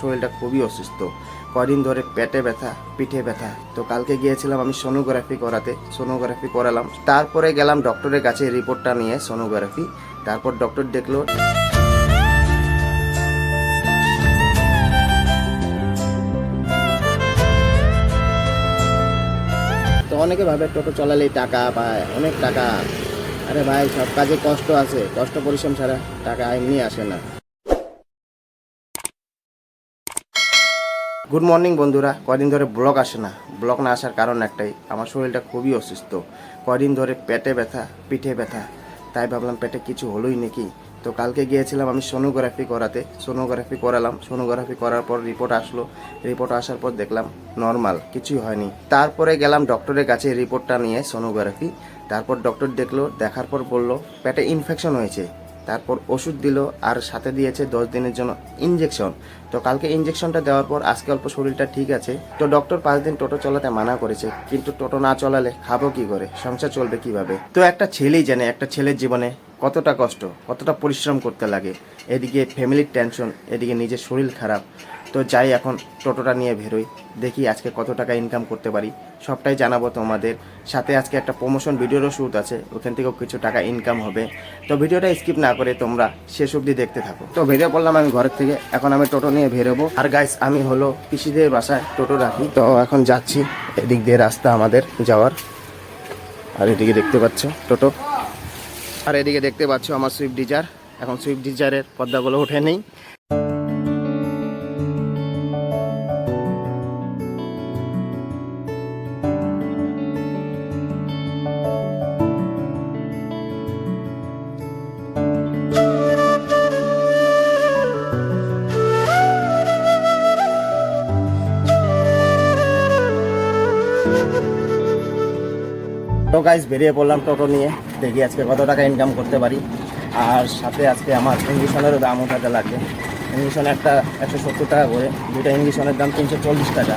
শরীরটা খুবই অসুস্থ। কদিন ধরে পেটে ব্যথা, পিঠে ব্যথা। তো কালকে গিয়েছিলাম আমি সোনোগ্রাফি করাতে সোনোগ্রাফি করালাম। তারপরে গেলাম ডক্টরের কাছে রিপোর্টটা নিয়ে সোনোগ্রাফি তারপর ডক্টর দেখল তো অনেকে ভাবে টোটো চালালেই টাকা পায়, অনেক টাকা। আরে ভাই, সব কাজে কষ্ট আছে। কষ্ট, পরিশ্রম ছাড়া টাকা এমনি আসে না। গুড মর্নিং বন্ধুরা। কদিন ধরে ব্লগ আসে না। ব্লগ না আসার কারণ একটাই, আমার শরীরটা খুবই অসুস্থ। কদিন ধরে পেটে ব্যথা, পিঠে ব্যথা। তাই ভাবলাম পেটে কিছু হলোই নাকি? তো কালকে গিয়েছিলাম আমি সোনোগ্রাফি করাতে। সোনোগ্রাফি করালাম। সোনোগ্রাফি করার পর রিপোর্ট আসলো। রিপোর্ট আসার পর দেখলাম নর্মাল কিছুই হয়নি। তারপরে গেলাম ডক্টরের কাছে রিপোর্টটা নিয়ে সোনোগ্রাফি তারপর ডক্টর দেখল, দেখার পর বলল, পেটে ইনফেকশন হয়েছে। তারপর ওষুধ দিল আর সাথে দিয়েছে দশ দিনের জন্য ইনজেকশন তো কালকে ইনজেকশনটা দেওয়ার পর আজকে অল্প শরীরটা ঠিক আছে। তো ডক্টর পাঁচ দিন টোটো চলাতে মানা করেছে, কিন্তু টোটো না চলালে খাব কি করে? সংসার চলবে কীভাবে? তো একটা ছেলেই জানে, একটা ছেলের জীবনে কতটা কষ্ট, কতটা পরিশ্রম করতে লাগে। এদিকে ফ্যামিলির টেনশন এদিকে নিজের শরীর খারাপ। তো যাই, এখন টোটোটা নিয়ে বেরোই। দেখি আজকে কত টাকা ইনকাম করতে পারি। সবটাই জানাব তোমাদের। সাথে আজকে একটা প্রমোশন ভিডিওরও শ্যুট আছে। ওখান থেকেও কিছু টাকা ইনকাম হবে। তো ভিডিওটা স্কিপ না করে তোমরা শেষ অবধি দেখতে থাকো। তো বেরিয়ে পড়লাম আমি ঘরের থেকে। এখন আমি টোটো নিয়ে বেরোবো। আর গাইস আমি হলো পিসিদের বাসায় টোটো রাখি। তো এখন যাচ্ছি এদিক দিয়ে রাস্তা আমাদের যাওয়ার। আর এদিকে দেখতে পাচ্ছ টোটো। আর এদিকে দেখতে পাচ্ছ আমার সুইফট ডিজার এখন সুইফট ডিজারের পর্দাগুলো ওঠে নেই। তো গাইজ বেরিয়ে পড়লাম টোটো নিয়ে। দেখি আজকে কত টাকা ইনকাম করতে পারি। আর সাথে আজকে আমার ইঞ্জেকশনেরও দাম উঠাতে লাগবে। ইঞ্জেকশন একটা একশো সত্তর টাকা করে দুটো ইঞ্জেকশনের দাম তিনশো চল্লিশ টাকা।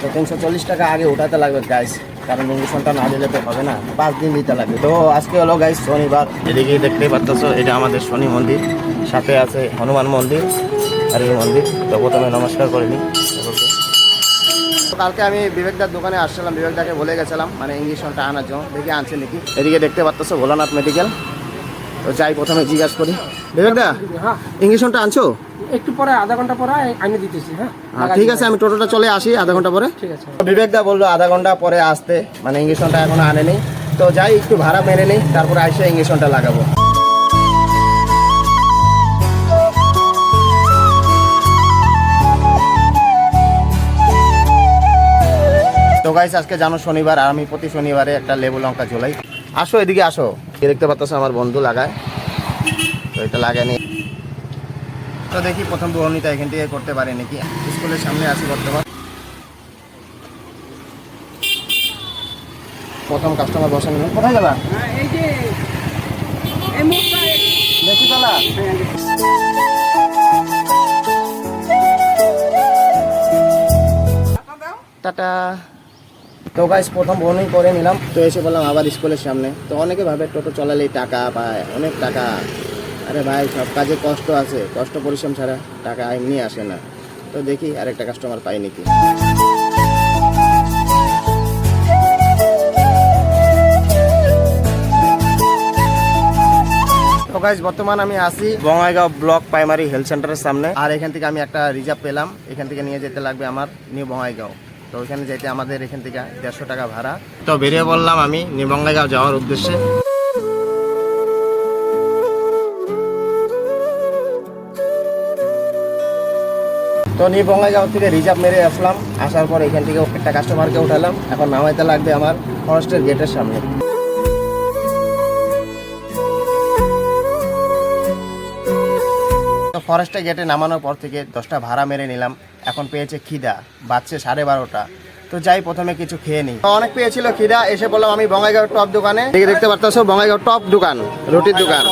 তো তিনশো চল্লিশ টাকা আগে উঠাতে লাগবে গাইজ কারণ ইঞ্জেকশনটা না দিলে তো হবে না। পাঁচ দিন দিতে লাগবে। তো আজকে হলো গাইজ শনিবার। এদিকে দেখতেই পাচ্ছ এটা আমাদের শনি মন্দির, সাথে আছে হনুমান মন্দির আর এই মন্দির। তো প্রথমে নমস্কার করে নিই। কালকে আমি বিবেকদার দোকানে আসছিলাম বিবেকদাকে বলে গেছিলাম মানে ইঞ্জেকশনটা আনার জন্য। দেখি আনছে নাকি। এদিকে দেখতে পাচ্ছ ভোলানাথ মেডিকেল তো যাই প্রথমে জিজ্ঞাসা করি। বিবেকদা হ্যাঁ। ইঞ্জেকশনটা আনছো? একটু পরে আধা ঘণ্টা পরে আমি দিতেছি হ্যাঁ। হ্যাঁ, ঠিক আছে আমি টোটোটা চলে আসি আধা ঘণ্টা পরে। ঠিক আছে। বিবেকদা বলল আধা ঘণ্টা পরে আসতে মানে ইঞ্জেকশনটা এখনও আনেনি। তো যাই একটু ভাড়া মেরে নিই তারপরে আসে ইঞ্জেকশনটা লাগাবো। তো গাইস আজকে জানো শনিবার আর আমি প্রতি শনিবারে একটা লেবু লঙ্কা ঝোলাই। আসো এদিকে আসো। দেখতে পাচ্ছ আমার বন্ধু লাগায়। তো এটা লাগায়নি তো দেখি প্রথম বর্ণিতা এখান থেকে করতে পারে নাকি? স্কুলের সামনে আছি বর্তমান। প্রথম কাস্টমার বসে নিলাম কোথায় যাবা এই যে এই মুখটা বেশি তলা টাটা। তো গাইস প্রথম বর্ণই করে নিলাম। তো এসে বললাম, আবার স্কুলের সামনে। তো অনেকে ভাবে টোটো চালালেই টাকা পায়, অনেক টাকা। আরে ভাই, সব কাজে কষ্ট আছে। কষ্ট, পরিশ্রম ছাড়া টাকা এমনি আসে না। তো দেখি আরেকটা কাস্টমার পাই নাকি। গাইজ বর্তমান আমি আসি বঙ্গাইগাঁও ব্লক প্রাইমারি হেলথ সেন্টারের সামনে। আর এখান থেকে আমি একটা রিজার্ভ পেলাম। এখান থেকে নিয়ে যেতে লাগবে আমার নিউ বঙ্গাইগাঁও। ওইখানে যেতে আমাদের এখান থেকে দেড়শো টাকা ভাড়া। তো বেরিয়ে বললাম আমি নিউ বঙ্গাইগাঁও যাওয়ার উদ্দেশ্যে। তো নিউ বঙ্গাইগাঁও থেকে রিজার্ভ মেরে আসলাম। আসার পর এখান থেকে একটা কাস্টমারকে উঠালাম। এখন নামাইতে লাগবে আমার ফরেস্টের গেটের সামনে। ফরেস্টে গেটে নামানোর পর থেকে দশটা ভাড়া মেরে নিলাম। এখন পেয়েছে খিদা বাচ্চে সাড়ে বারোটা। তো যাই, প্রথমে কিছু খেয়ে তো অনেক পেয়েছিল খিদা, এসে বললাম, আমি বঙ্গাইগাঁও টপ দোকানে দেখে দেখতে পারতেছো বঙ্গাইগাঁও টপ দোকান, রুটির দোকান।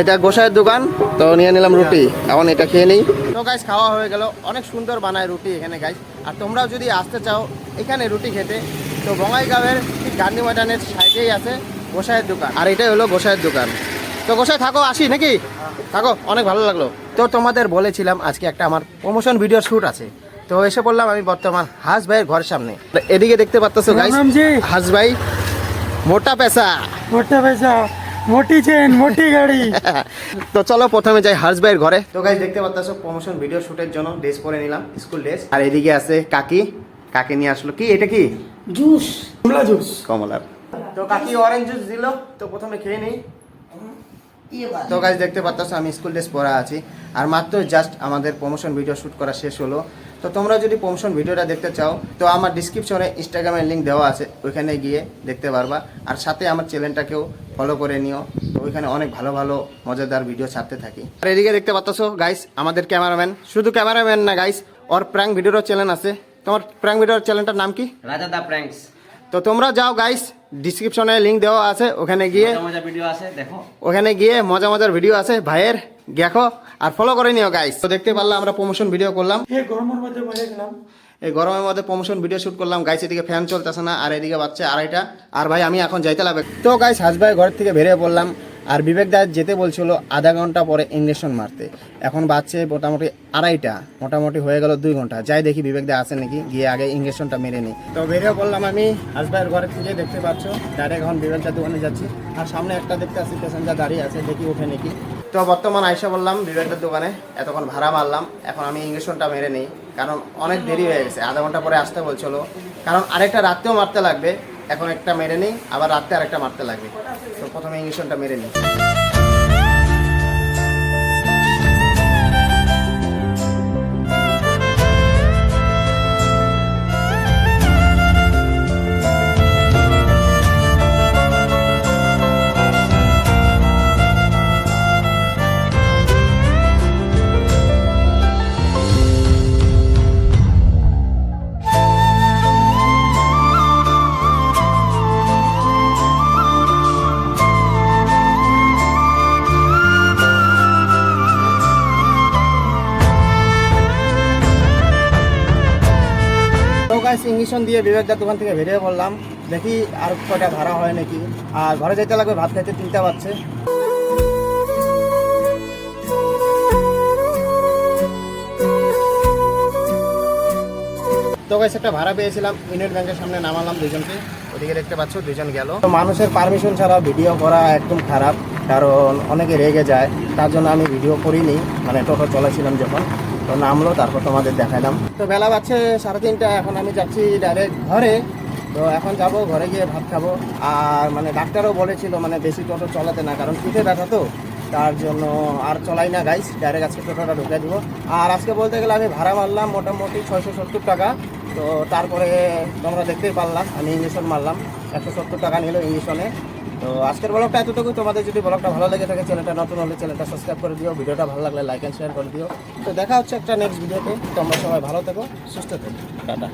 এটা গোসাইয়ের দোকান, তো নিয়ে নিলাম রুটি। এখন এটা খেয়ে নিই। তো গাইস খাওয়া হয়ে গেল। অনেক সুন্দর বানায় রুটি এখানে গাইস আর তোমরাও যদি আসতে চাও এখানে রুটি খেতে, তো বঙ্গাইগাঁওয়ের গান্ধী ময়দানের সাইডেই আছে গোসাইয়ের দোকান। আর এটাই হলো গোসাইয়ের দোকান। তো গোসাই থাকো আসি নাকি? থাকো অনেক ভালো লাগল। তো তোমাদের বলেছিলাম আজকে একটা আমার প্রমোশন ভিডিও শ্যুট আছে। তো এসে বললাম আমি বর্তমান হাস ভাইয়ের ঘরের সামনে। এদিকে দেখতে পাচ্ছ গাইস হাস ভাই মোটা পেশা। মোটা পয়সা মোটি চেন মোটি গাড়ি। তো চলো প্রথমে যাই হার্স ভাইয়ের ঘরে। তো গাইস দেখতে পাচ্ছ প্রমোশন ভিডিও শুটের জন্য ড্রেস পরে নিলাম স্কুল ড্রেস আর এদিকে আছে কাকি। কাকি নিয়ে আসলো। কি এটা কি? জুস কমলা জুস কমলার তো কাকি অরেঞ্জ জুস দিল। তো প্রথমে খেয়ে নেই। তো গাইজ দেখতে পাচ্ছ আমি স্কুল ড্রেস পরা আছি। আর মাত্র জাস্ট আমাদের প্রমোশন ভিডিও শ্যুট করা শেষ হলো। তো তোমরা যদি প্রমোশন ভিডিওটা দেখতে চাও, তো আমার ডিসক্রিপশনে ইনস্টাগ্রামের লিঙ্ক দেওয়া আছে, ওইখানে গিয়ে দেখতে পারবা। আর সাথে আমার চ্যানেলটাকেও ফলো করে নিও। তো ওইখানে অনেক ভালো ভালো মজাদার ভিডিও ছাড়তে থাকি। আর এদিকে দেখতে পাচ্ছ গাইস আমাদের ক্যামেরাম্যান শুধু ক্যামেরাম্যান না গাইস ওর প্র্যাঙ্ক ভিডিওরও চ্যানেল আছে। তোমার প্র্যাঙ্ক ভিডিওর চ্যানেলটার নাম কি? রাজা দা প্র্যাঙ্কস তো তোমরা যাও গাইস ডিসক্রিপশনে লিঙ্ক দেওয়া আছে ওখানে গিয়ে মজা মজা ভিডিও আছে দেখো। ওখানে গিয়ে মজা মজার ভিডিও আছে। ভাইয়ের দেখো আর ফলো করে নিও গাইস তো দেখতে পারলাম আমরা প্রমোশন ভিডিও করলাম। এই গরমের মধ্যে মজা গেলাম এই গরমের মধ্যে প্রমোশন ভিডিও শুট করলাম। গাইস এদিকে ফ্যান চলতেছে না আর এদিকে বাচ্চা আড়াইটা। আর ভাই আমি এখন যাইতে লাগবে। তো গাইস হাজ ভাই ঘর থেকে বেরিয়ে পড়লাম। আর বিবেক দা যেতে বলছিল আধা ঘণ্টা পরে ইঞ্জেকশন মারতে। এখন বাচ্চে মোটামুটি আড়াইটা, মোটামুটি হয়ে গেল দুই ঘণ্টা। যাই দেখি বিবেক দা আছে নাকি, গিয়ে আগে ইঞ্জেকশনটা মেরে নিই। তো বেরিয়ে বললাম আমি হাজ ভাইয়ের ঘরের থেকে, দেখতে পাচ্ছ ডাইরেক্ট এখন বিবেক দার দোকানে যাচ্ছি। আর সামনে একটা দেখতে আসছি প্যাসেঞ্জার দাঁড়িয়ে আছে, দেখি ওঠে নাকি। তো বর্তমান আইসা বললাম বিবেকদার দোকানে, এতক্ষণ ভাড়া মারলাম, এখন আমি ইঞ্জেকশনটা মেরে নিই। কারণ অনেক দেরি হয়ে গেছে, আধা ঘণ্টা পরে আসতে বলছিল। কারণ আরেকটা রাত্রেও মারতে লাগবে, এখন একটা মেরে নিই, আবার রাত্রে আরেকটা মারতে লাগবে। প্রথমে ইঞ্জেকশনটা মেরে নিই গাইস ইঞ্জেকশন দিয়ে বিবেকদার দোকান থেকে বেরিয়ে পড়লাম। দেখি আর কয়টা ভাড়া হয় নাকি। আর ঘরে যেতে লাগবে, ভাত খাইতে তিনটা বাজছে। তো গাইস একটা ভাড়া পেয়েছিলাম। ইউনিয়ন ব্যাংকের সামনে নামালাম দুজনকে ওদিকে দেখতে পাচ্ছ দুজন গেল। মানুষের পারমিশন ছাড়া ভিডিও করা একদম খারাপ, কারণ অনেকে রেগে যায়। তার জন্য আমি ভিডিও করিনি মানে টোটো চলেছিলাম যখন। তো নামলো, তারপর তোমাদের দেখালাম তো বেলা বাজছে সাড়ে তিনটা, এখন আমি যাচ্ছি ডাইরেক্ট ঘরে। তো এখন যাব, ঘরে গিয়ে ভাত খাব। আর মানে ডাক্তারও বলেছিল মানে বেশি টোটো চলাতে না, কারণ পিঠে ব্যথা তো। তার জন্য আর চলাই না গাইস ডাইরেক্ট আজকে টোটোটা ঢুকে দিব। আর আজকে বলতে গেলে আমি ভাড়া মারলাম মোটামুটি ছয়শো সত্তর টাকা। তো তারপরে তোমরা দেখতেই পারলাম, আমি ইঞ্জেকশন মারলাম। একশো সত্তর টাকা নিল ইঞ্জেকশনে তো আজকের ব্লগটা এতটুকু তোমাদের যদি ব্লগটা ভালো লেগে থাকে চ্যানেলটা নতুন হলে চ্যানেলটা সাবস্ক্রাইব করে দিও, ভিডিওটা ভালো লাগলে লাইক অ্যান্ড শেয়ার করে দিও। তো দেখা হচ্ছে একটা নেক্সট ভিডিওতে তোমরা সবাই ভালো থেকো, সুস্থ থেকো। টাটা।